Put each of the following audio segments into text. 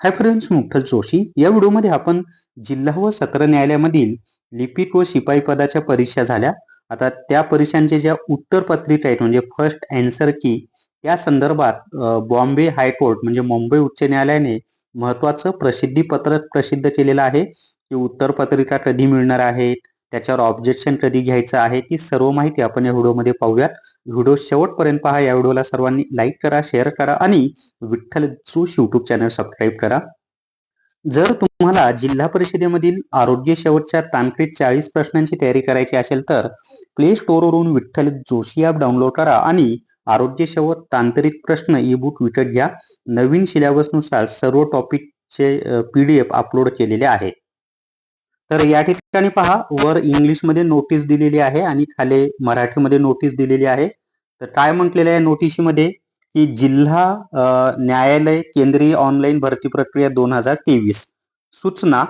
Hi friends मुक्तल Joshi. या व्हिडिओमध्ये आपण जिल्हा व सत्र न्यायालयामधील लिपिक व शिपाई पदाच्या परीक्षा झाल्या. आता त्या परीक्षांचे ज्या उत्तरपत्रिका आहेत म्हणजे फर्स्ट अँसर की त्या संदर्भात बॉम्बे हायकोर्ट म्हणजे मुंबई उच्च न्यायालयाने महत्वाचं प्रसिद्धी पत्रक प्रसिद्ध केलेलं आहे. की उत्तरपत्रिका कधी मिळणार आहेत त्याच्यावर ऑब्जेक्शन कधी घ्यायचं आहे ती सर्व माहिती आपण या व्हिडिओमध्ये पाहूयात. व्हिडिओ शेवटपर्यंत पहा. या व्हिडिओला सर्वांनी लाईक करा शेअर करा आणि विठ्ठल जोश युट्यूब चॅनल सबस्क्राईब करा. जर तुम्हाला जिल्हा परिषदेमधील आरोग्य शेवटच्या तांत्रिक चाळीस प्रश्नांची तयारी करायची असेल तर प्ले स्टोअरवरून विठ्ठल जोशी ॲप डाउनलोड करा आणि आरोग्य शेवट तांत्रिक प्रश्न ई बुक विकत घ्या. नवीन सिलेबसनुसार सर्व टॉपिकचे पीडीएफ अपलोड केलेले आहेत. तर या ठिकाणी पहा. वर इंग्लिशमध्ये नोटीस दिलेली आहे आणि खाली मराठीमध्ये नोटीस दिलेली आहे. तर काय म्हटलेलं आहे नोटिशीमध्ये? की जिल्हा न्यायालय केंद्रीय ऑनलाईन भरती प्रक्रिया दोन हजार तेवीस. सूचना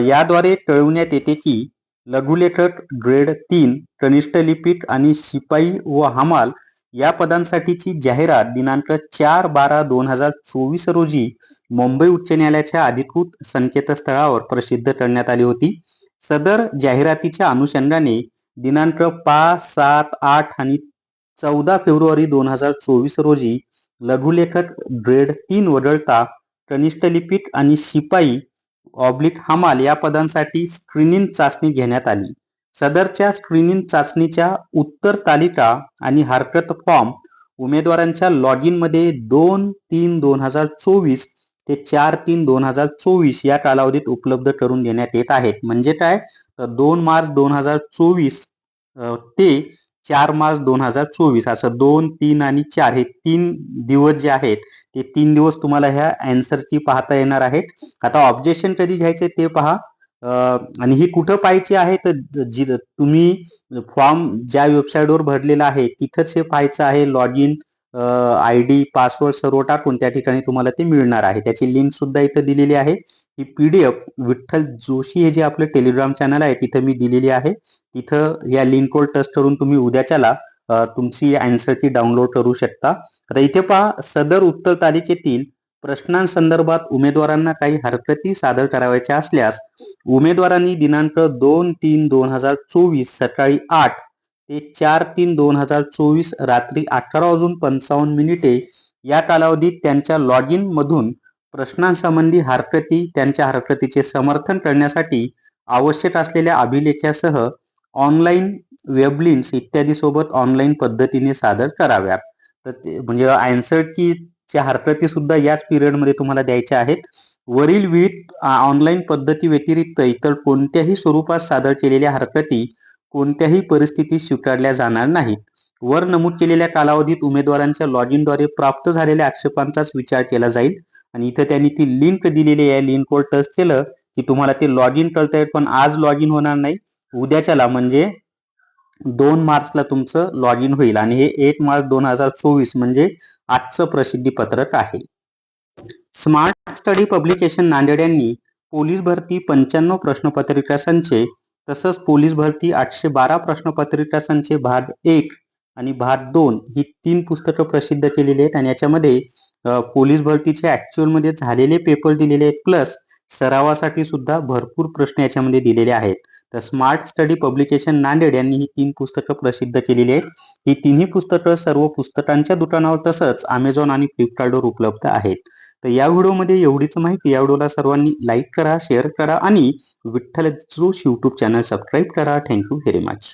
याद्वारे कळवण्यात येते की लघुलेखक ग्रेड तीन कनिष्ठ लिपिक आणि शिपाई व हमाल या पदांसाठीची जाहिरात दिनांक चार बारा दोन हजार चोवीस रोजी मुंबई उच्च न्यायालयाच्या अधिकृत संकेतस्थळावर प्रसिद्ध करण्यात आली होती. सदर जाहिरातीच्या अनुषंगाने दिनांक पाच सात आठ आणि चौदा फेब्रुवारी दोन हजार चोवीस रोजी लघुलेखक ग्रेड तीन वगळता कनिष्ठ लिपिक आणि शिपाई ऑब्लिक हमाल या पदांसाठी स्क्रीनिंग चाचणी घेण्यात आली. सदरच्या स्क्रीनिंग चाचणीच्या उत्तर तालिका आणि हरकत फॉर्म उमेदवारांच्या लॉग इनमध्ये दोन तीन दोन हजार चोवीस ते चार तीन दोन हजार चोवीस या कालावधीत उपलब्ध करून देण्यात येत आहेत. म्हणजे काय? तर दोन मार्च दोन हजार चोवीस ते चार मार्च दोन हजार चोवीस. असं दोन तीन आणि चार हे तीन दिवस जे आहेत ते तीन दिवस तुम्हाला ह्या अँसरची पाहता येणार आहेत. आता ऑब्जेक्शन कधी घ्यायचे ते पहा. आणि ही कुठं पाहायची आहे? तर जी तुम्ही फॉर्म ज्या वेबसाईटवर भरलेला आहे तिथंच हे पाहायचं आहे. Log in I D password सर्व टाकून त्या ठिकाणी तुम्हाला ते मिळणार आहे. त्याची लिंक सुद्धा इथं दिलेली आहे. ही एफ विठ्ठल जोशी हे जे आपलं टेलिग्राम चॅनल आहे तिथं मी दिलेली आहे. तिथं या लिंकवर टच करून तुम्ही उद्याच्याला तुमची अँसर की डाउनलोड करू शकता. आता इथे पहा सदर उत्तर तालिकेतील प्रश्नांसंदर्भात उमेदवारांना काही हरकती सादर करावयाच्या असल्यास उमेदवारांनी दिनांक दोन तीन दोन हजार चोवीस सकाळी आठ ते चार तीन दोन हजार चोवीस रात्री अठरा वाजून पंचावन्न मिनिटे या कालावधीत त्यांच्या लॉग इन मधून प्रश्नांसंबंधी हरकती त्यांच्या हरकतीचे समर्थन करण्यासाठी आवश्यक असलेल्या अभिलेख्यासह ऑनलाईन वेबलिन्स इत्यादी सोबत ऑनलाईन पद्धतीने सादर कराव्यात. तर ते म्हणजे अँसर च्या हरकती सुद्धा याच पिरियडमध्ये तुम्हाला द्यायच्या आहेत. वरील विविध ऑनलाईन पद्धती व्यतिरिक्त इतर कोणत्याही स्वरूपात सादर केलेल्या हरकती कोणत्याही परिस्थितीत स्वीकारल्या जाणार नाहीत. वर नमूद केलेल्या कालावधीत उमेदवारांच्या लॉग इनद्वारे प्राप्त झालेल्या आक्षेपांचाच विचार केला जाईल. आणि इथं त्यांनी ती लिंक दिलेली आहे. लिंकवर टच केलं की तुम्हाला ते लॉग इन करता येईल पण आज लॉग इन होणार नाही. उद्याच्याला म्हणजे दोन मार्चला तुमचं लॉग इन होईल आणि हे एक मार्च दोन हजार चोवीस म्हणजे आजचं प्रसिद्धी पत्रक आहे. स्मार्ट स्टडी पब्लिकेशन नांदेड यांनी पोलीस भरती पंच्याण्णव प्रश्नपत्रिका संचे तसंच पोलीस भरती आठशे बारा प्रश्नपत्रिका संचे भाग एक आणि भाग दोन ही तीन पुस्तकं प्रसिद्ध केलेली आहेत. आणि याच्यामध्ये पोलीस भरतीचे ऍक्च्युअलमध्ये झालेले पेपर दिलेले आहेत. प्लस सरावासाठी सुद्धा भरपूर प्रश्न याच्यामध्ये दिलेले आहेत. तर स्मार्ट स्टडी पब्लिकेशन नांदेड यांनी ही तीन पुस्तकं प्रसिद्ध केलेली आहेत. ही तिन्ही पुस्तकं सर्व पुस्तकांच्या दुकानावर तसंच अमेझॉन आणि फ्लिपकार्टवर उपलब्ध आहेत. तर या व्हिडिओमध्ये एवढीच माहिती. या व्हिडिओला सर्वांनी लाईक करा शेअर करा आणि Vitthal Joshi YouTube channel subscribe करा. Thank you very much